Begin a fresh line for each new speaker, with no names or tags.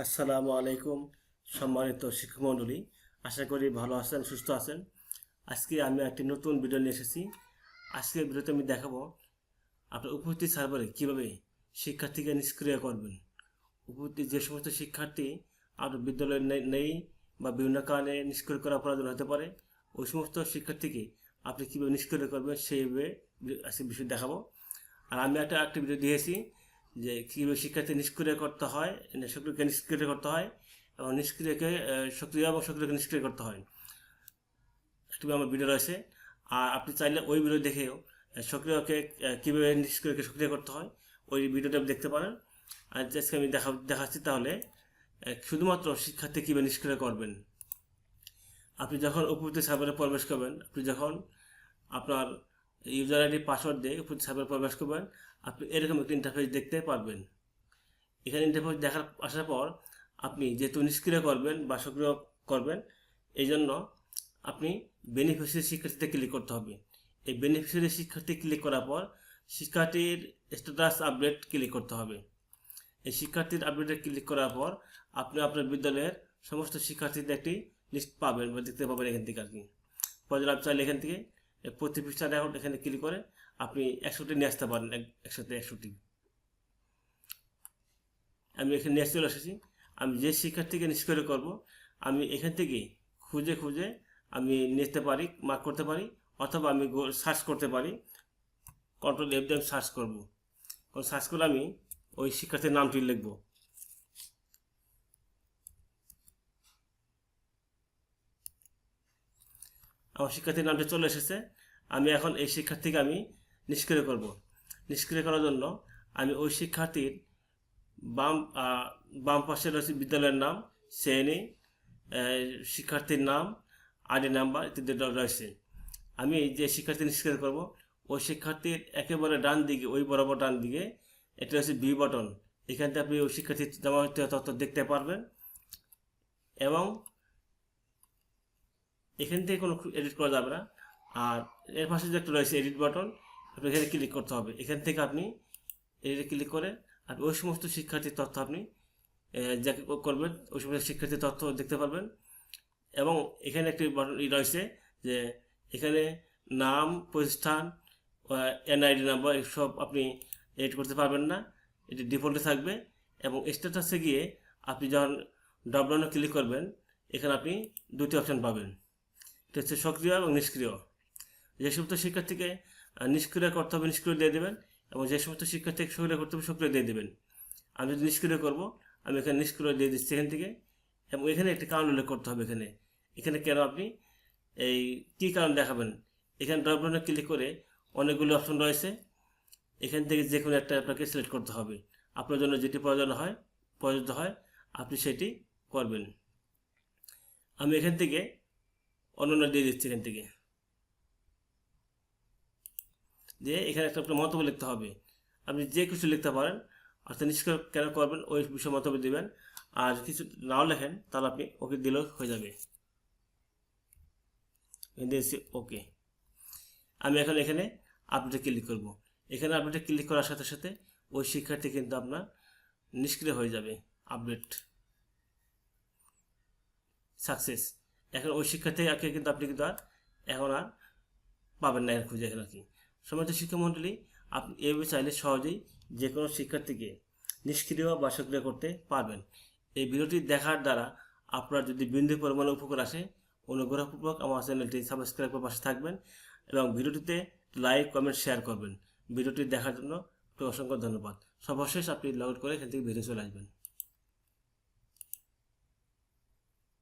আসসালামু আলাইকুম, সম্মানিত শিক্ষক মণ্ডলী আশা করি ভালো আছেন, সুস্থ আছেন। আজকে আমি একটি নতুন ভিডিও নিয়ে এসেছি। আজকের ভিডিওতে আমি দেখাবো আপনার উপস্থিত সার্ভারে কীভাবে শিক্ষার্থীকে নিষ্ক্রিয় করবেন। উপস্থিত যে সমস্ত শিক্ষার্থী আপনার বিদ্যালয়ে নেই- নেই বা বিভিন্ন কারণে নিষ্ক্রিয় করা প্রয়োজন হতে পারে, ওই সমস্ত শিক্ষার্থীকে আপনি কীভাবে নিষ্ক্রিয় করবেন সেইভাবে আজকে বিষয় দেখাবো। আর আমি একটা একটা ভিডিও দিয়েছি। যে কীভাবে শিক্ষার্থী নিষ্ক্রিয় করতে হয় সক্রিয়কে নিষ্ক্রিয় করতে হয় এবং নিষ্ক্রিয়কে সক্রিয় এবং সক্রিয়কে নিষ্ক্রিয় করতে হয়। একটু আমার ভিডিও রয়েছে। আর আপনি চাইলে ওই ভিডিও দেখেও সক্রিয়কে কীভাবে নিষ্ক্রিয়কে সক্রিয় করতে হয়, ওই ভিডিওটা দেখতে পারেন। আর আজকে আমি দেখা, দেখাচ্ছি তাহলে শুধুমাত্র শিক্ষার্থী কীভাবে নিষ্ক্রিয় করবেন। আপনি যখন উপস্থিত সার্ভারে প্রবেশ করবেন, আপনি যখন আপনার ইউজার আইডি পাসওয়ার্ড দিয়ে সার্ভারে প্রবেশ করবেন। আপনি এরকম একটা ইন্টারফেস দেখতে পারবেন। এখানে ইন্টারফেস দেখার, আসার পর আপনি যেহেতু নিষ্ক্রিয় করবেন বা সক্রিয় করবেন এই জন্য আপনি বেনিফিশিয়ারি শিক্ষার্থীতে ক্লিক করতে হবে। এই বেনিফিশিয়ারি শিক্ষার্থী ক্লিক করার পর শিক্ষার্থীর স্ট্যাটাস আপডেট ক্লিক করতে হবে। এই শিক্ষার্থীর আপডেটে ক্লিক করার পর আপনি আপনার বিদ্যালয়ের সমস্ত শিক্ষার্থীদের একটি লিস্ট পাবেন বা দেখতে পাবেন এখান থেকে আর কি। পরে আপনি চাইলে এখান থেকে প্রতি পৃষ্ঠার এখন এখানে ক্লিক করে আপনি একশোটি নিয়ে আসতে পারেন, এক- একসাথে একশোটি। আমি এখানে নিয়ে চলে এসেছি। আমি যে শিক্ষার্থীকে নিষ্ক্রিয় করব, আমি এখান থেকে খুঁজে খুঁজে আমি নিতে পারি মার্ক করতে পারি, অথবা আমি সার্চ করতে পারি। কন্ট্রোল এফ দিয়ে আমি সার্চ করব। সার্চ করে আমি ওই শিক্ষার্থীর নামটি লিখব। আমার শিক্ষার্থীর নামটি চলে এসেছে। আমি এখন এই শিক্ষার্থীকে আমি নিষ্ক্রিয় করব। নিষ্ক্রিয় করার জন্য আমি ওই শিক্ষার্থীর বাম বাম পাশে রয়েছে বিদ্যালয়ের নাম, শ্রেণি শিক্ষার্থীর নাম, আইডি নাম্বার ইত্যাদি রয়েছে। আমি যে শিক্ষার্থী নিষ্ক্রিয় করব, ওই শিক্ষার্থীর একেবারে ডান দিকে, ওই বরাবর ডান দিকে, এটা হচ্ছে বি বটন। এখান থেকে আপনি ওই শিক্ষার্থীর জমা তথ্য দেখতে পারবেন এবং এখান থেকে কোনো এডিট করা যাবে না। আর এর পাশে যে একটা রয়েছে এডিট বাটন আপনি এখানে ক্লিক করতে হবে। এখান থেকে আপনি এডিটে ক্লিক করে আর ওই সমস্ত শিক্ষার্থীর তথ্য আপনি যাকে করবেন, ওই সমস্ত শিক্ষার্থীর তথ্য দেখতে পারবেন। এবং এখানে একটি বাটন রয়েছে যে এখানে নাম, প্রতিষ্ঠান এনআইডি নাম্বার এসব আপনি এডিট করতে পারবেন না। এটি ডিফল্টে থাকবে। এবং স্ট্যাটাসে গিয়ে আপনি যখন ডবলানো ক্লিক করবেন, এখানে আপনি দুটি অপশান পাবেন। এটা হচ্ছে সক্রিয় এবং নিষ্ক্রিয়। যে সমস্ত শিক্ষার্থীকে নিষ্ক্রিয় করতে হবে নিষ্ক্রিয় দিয়ে দেবেন এবং যে সমস্ত শিক্ষার্থীকে সক্রিয় করতে হবে সক্রিয় দিয়ে দেবেন। আমি যদি নিষ্ক্রিয় করব, আমি এখানে নিষ্ক্রিয় দিয়ে দিচ্ছি এখান থেকে এবং এখানে একটি কারণ উল্লেখ করতে হবে এখানে। এখানে কেন আপনি এই কী কারণ দেখাবেন? এখানে ড্রপডাউনে ক্লিক করে অনেকগুলো অপশন রয়েছে। এখান থেকে যে কোনো একটা আপনাকে সিলেক্ট করতে হবে। আপনার জন্য যেটি প্রয়োজন হয়, প্রযোজ্য হয়, আপনি সেটি করবেন। আমি এখান থেকে অন্যান্য দিয়ে দিচ্ছি এখান থেকে। যে এখানে একটা আপনার মন্তব্য লিখতে হবে। আপনি যে কিছু লিখতে পারেন অর্থাৎ নিষ্ক্রিয় কেন করবেন, ওই বিষয়ে মন্তব্য দেবেন। আর কিছু নাও লেখেন, তাহলে আপনি ওকে দিলেও হয়ে যাবে। দিয়েছি ওকে। আমি এখন এখানে আপডেটে ক্লিক করব। এখানে আপডেটে ক্লিক করার সাথে সাথে ওই শিক্ষার্থী কিন্তু আপনার নিষ্ক্রিয় হয়ে যাবে, আপডেট। সাকসেস। এখন ওই শিক্ষার্থীকে কিন্তু আপনি কিন্তু আর এখন আর পাবেন না এর খুঁজে এখন আর কি। সমস্ত শিক্ষামণ্ডলী আপনি এইভাবে চাইলে সহজেই যে কোনো শিক্ষার্থীকে নিষ্ক্রিয় বা সক্রিয় করতে পারবেন। এই ভিডিওটি দেখার দ্বারা আপনার যদি বিন্দু পরিমাণে উপকার আসে, অনুগ্রহপূর্বক আমার চ্যানেলটি সাবস্ক্রাইব করে পাশে থাকবেন এবং ভিডিওটিতে লাইক, কমেন্ট, শেয়ার করবেন। ভিডিওটি দেখার জন্য অসংখ্য ধন্যবাদ। সর্বশেষ আপনি লগ করে এখান থেকে বেরিয়ে চলে আসবেন।